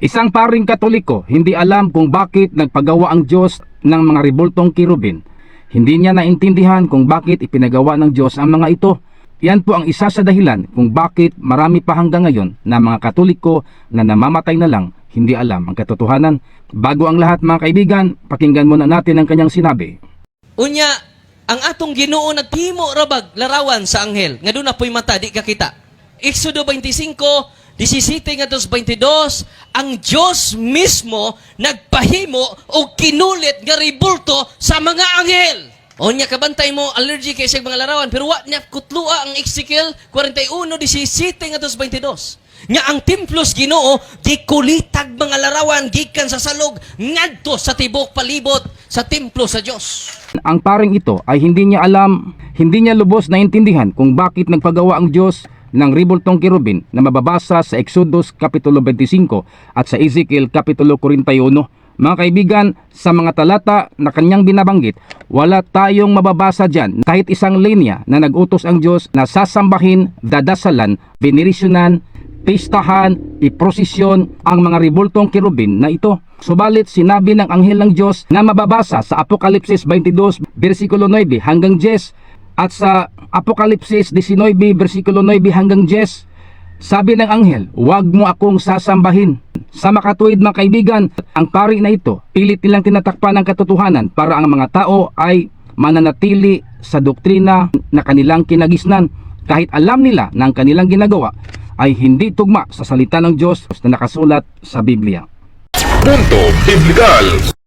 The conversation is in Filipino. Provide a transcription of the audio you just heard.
Isang paring katoliko hindi alam kung bakit nagpagawa ang Diyos ng mga ribultong kirubin. Hindi niya naintindihan kung bakit ipinagawa ng Diyos ang mga ito. Yan po ang isa sa dahilan kung bakit marami pa hanggang ngayon na mga katoliko na namamatay na lang hindi alam ang katotohanan. Bago ang lahat mga kaibigan, pakinggan muna natin ang kanyang sinabi. Unya, ang atong Ginoo nagtimo rabag larawan sa anghel nga doon na po'y mata di kakita. Exodo 25 17 nga 22, ang Diyos mismo nagpahimo o kinulit nga ribulto sa mga anghel. O niya kabantay mo, allergy kay sa mga larawan, pero wa niya kutlua ang Ezekiel 41, 17 nga 22. Nga ang templos Ginoo gikulitag mga larawan gikan sa salog ngadto sa tibok palibot sa templo sa Dios. Ang paring ito ay hindi niya alam, hindi niya lubos na intindihan kung bakit nagpagawa ang Diyos ng ribultong kirubin na mababasa sa Exodus Kapitulo 25 at sa Ezekiel Kapitulo 41. Mga kaibigan, sa mga talata na kanyang binabanggit, wala tayong mababasa dyan kahit isang linya na nagutos ang Diyos na sasambahin, dadasalan, binirisyonan, pistahan, iprosesyon ang mga ribultong kirubin na ito. Subalit sinabi ng anghel ng Diyos na mababasa sa Apokalipsis 22 versikulo 9 hanggang 10 at sa Apokalipsis 19 versikulo 9 hanggang 10 sabi ng anghel, huwag mo akong sasambahin. Sa makatuwid mga kaibigan, ang pari na ito, pilit nilang tinatakpan ng katotohanan para ang mga tao ay mananatili sa doktrina na kanilang kinagisnan kahit alam nila na ang kanilang ginagawa ay hindi tugma sa salita ng Diyos na nakasulat sa Biblia. Punto Biblical.